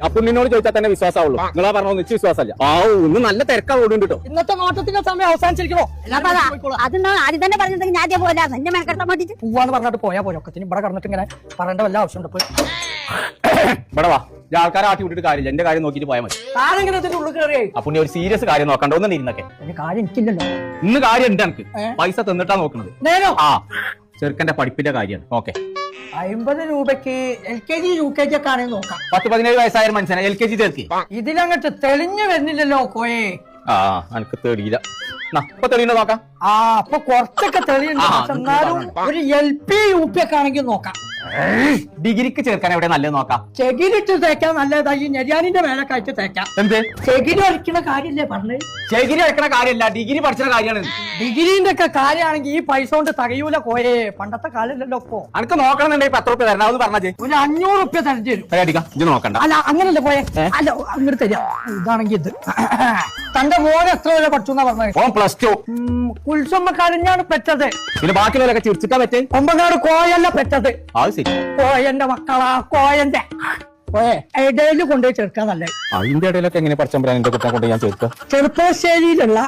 അപ്പൊ നിന്നോട് ചോദിച്ചാൽ തന്നെ വിശ്വാസമുള്ളൂ നിങ്ങളാ പറഞ്ഞ നിശ്ചയ വിശ്വാസമല്ല. ആ ഇന്ന് നല്ല തിരക്കാ ഓടുണ്ട് കേട്ടോ ഇന്നത്തെ നോട്ടത്തിന്റെ സമയം അവസാനിച്ചിരിക്കണോ അതിന് ആദ്യം തന്നെ പറഞ്ഞിട്ടുണ്ടെങ്കിൽ ഞാൻ പോലെ എന്നെ മെനക്കെടുത്താൻ വേണ്ടിട്ട് പോവാന്ന് പറഞ്ഞിട്ട് പോയാ പോലെ ഒക്കത്തിന് ഇവിടെ കടന്നിട്ട് ഇങ്ങനെ പറയേണ്ട വല്ല ആവശ്യമുണ്ട് ഇപ്പൊ ഇവിടെ വാ. ഈ ആൾക്കാരെ ആട്ടി വിട്ടിട്ട് കാര്യമില്ല. എന്റെ കാര്യം നോക്കിയിട്ട് പോയാൽ മതി. താനെങ്ങനെ ഇതിന്റെ ഉള്ളിൽ കയറിയേ? അപ്പൊ ഒരു സീരിയസ് കാര്യം നോക്കണ്ട. ഒന്ന് ഇരുന്നൊക്കെ. കാര്യം എനിക്കില്ലല്ലോ. ഇന്ന് കാര്യം ഉണ്ട് എനിക്ക് പൈസ തന്നിട്ടാ നോക്കുന്നത് നേരോ? ആ. ചെറുക്കന്റെ പഠിപ്പിന്റെ കാര്യമാണ്. ഓക്കെ. അമ്പത് രൂപയ്ക്ക് L K G U K G ഒക്കെ ആണെങ്കിൽ നോക്കാം. പത്ത് പതിനേഴ് വയസ്സായ മനുഷ്യനെ എൽ കെ ജി ചേർക്കി. ഇതിലങ്ങട്ട് തെളിഞ്ഞു വരുന്നില്ലല്ലോ കോയെ. ആ എനിക്ക് തെളിയില്ല. നാ, തെളിയുന്ന നോക്കാം. ആ അപ്പൊ കുറച്ചൊക്കെ തെളിയുണ്ട്. പക്ഷെ എന്നാലും ഒരു എൽ പി യു പി ഒക്കെ ആണെങ്കിൽ നോക്കാം. ഡിഗ്രിക്ക് ചേർക്കാൻ എവിടെ നല്ലത് നോക്കാം? ചെകിരിട്ട് തേക്കാൻ നല്ലതായി ഞെരിയാനിന്റെ മേലെ കഴിച്ച് തേക്കാം. എന്ത്? ചെകിരി ഒഴിക്കുന്ന കാര്യല്ലേ പറഞ്ഞു? ചെകിരി അടിക്കണ കാര്യമല്ല ഡിഗ്രി പഠിച്ച കാര്യമാണ്. ഡിഗ്രീന്റെ ഒക്കെ കാര്യമാണെങ്കിൽ ഈ പൈസ കൊണ്ട് തകയൂല കോരെ പണ്ടത്തെ കാലല്ലല്ലോ ഇപ്പൊ. അനക്ക് നോക്കണമെന്നുണ്ടെങ്കിൽ പത്ത് റുപ്യ തരണം? അത് പറഞ്ഞേ ഒരു അഞ്ഞൂറ് റുപ്യ തരഞ്ഞു തരും അടിക്കാം. ഇത് നോക്കണ്ട. അല്ല അങ്ങനല്ല പോയെ? അല്ല അങ്ങോട്ട് തരാം. ഇതാണെങ്കിൽ ഇത്. തന്റെ മോൻ എത്ര വരെ പഠിച്ചു എന്നാ പറഞ്ഞത് ഓൻ പ്ലസ് ടു കുൽസമ്മ കരഞ്ഞാണ് പെറ്റത്. പിന്നെ ബാക്കിയുള്ളവരൊക്കെ ചിരിച്ചിട്ടാ പറ്റേ? കൊമ്പങ്ങാട് കോയല്ല പെറ്റത്. അത് ശരി കോയന്റെ മക്കളാ കോയന്റെ. കോയെ ഇടയിൽ കൊണ്ടുപോയി ചേർക്കാൻ നല്ലത്. അതിന്റെ ഇടയിലൊക്കെ എങ്ങനെ പഠിച്ചാൽ എന്റെ കുട്ടനെ കൊണ്ട് ഞാൻ ചേർക്കുക ചെറുപ്പശ്ശേരിയിലുള്ള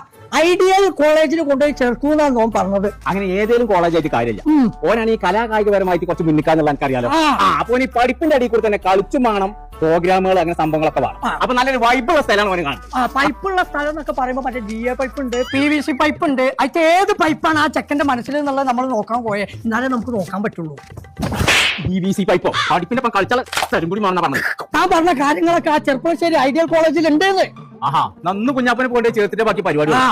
ഐഡിയൽ കോളേജിൽ കൊണ്ടുപോയി ചേർക്കൂന്നാണ് നോൻ പറഞ്ഞത്. അങ്ങനെ ഏതെങ്കിലും കോളേജായിട്ട് കാര്യമില്ല. ഓനാണ് ഈ കലാകായികപരമായിട്ട് കുറച്ച് മുന്നിക്കാന്നുള്ള എനിക്കറിയാലോ. അപ്പൊ ഈ പഠിപ്പിന്റെ അടിയിൽ കൂടെ തന്നെ കളിച്ചും വേണം പ്രോഗ്രാമുകൾ അങ്ങനെ സംഭവങ്ങളൊക്കെ വേണം. അപ്പൊ നല്ലൊരു വൈബുള്ള സ്ഥലമാണ് ഓന് കാണുന്നത്. പൈപ്പുള്ള സ്ഥലം എന്നൊക്കെ പറയുമ്പോൾ മറ്റേ ഡി എ പൈപ്പ് ഉണ്ട് പി വി സി പൈപ്പ് ഉണ്ട് അതിൽ ഏത് പൈപ്പാണ് ആ ചെക്കന്റെ മനസ്സിൽ എന്നുള്ളത് നമ്മൾ നോക്കാൻ പോയെ. എന്നാലേ നമുക്ക് നോക്കാൻ പറ്റുള്ളൂ. ബി ബി സി പൈപ്പോ പഠിപ്പിന്റെ ഒപ്പം കളിച്ചാൽ തരും മാറുന്ന പറഞ്ഞത്. താൻ പറഞ്ഞ കാര്യങ്ങളൊക്കെ ആ ചെറുപ്പശ്ശേരി ഐഡിയൽ കോളേജിൽ ഉണ്ടെന്ന് ആഹാ നന്ന് കുഞ്ഞാപ്പനെ പോയിട്ട് ചേർത്തിട്ട് ബാക്കി പരിപാടി ആ.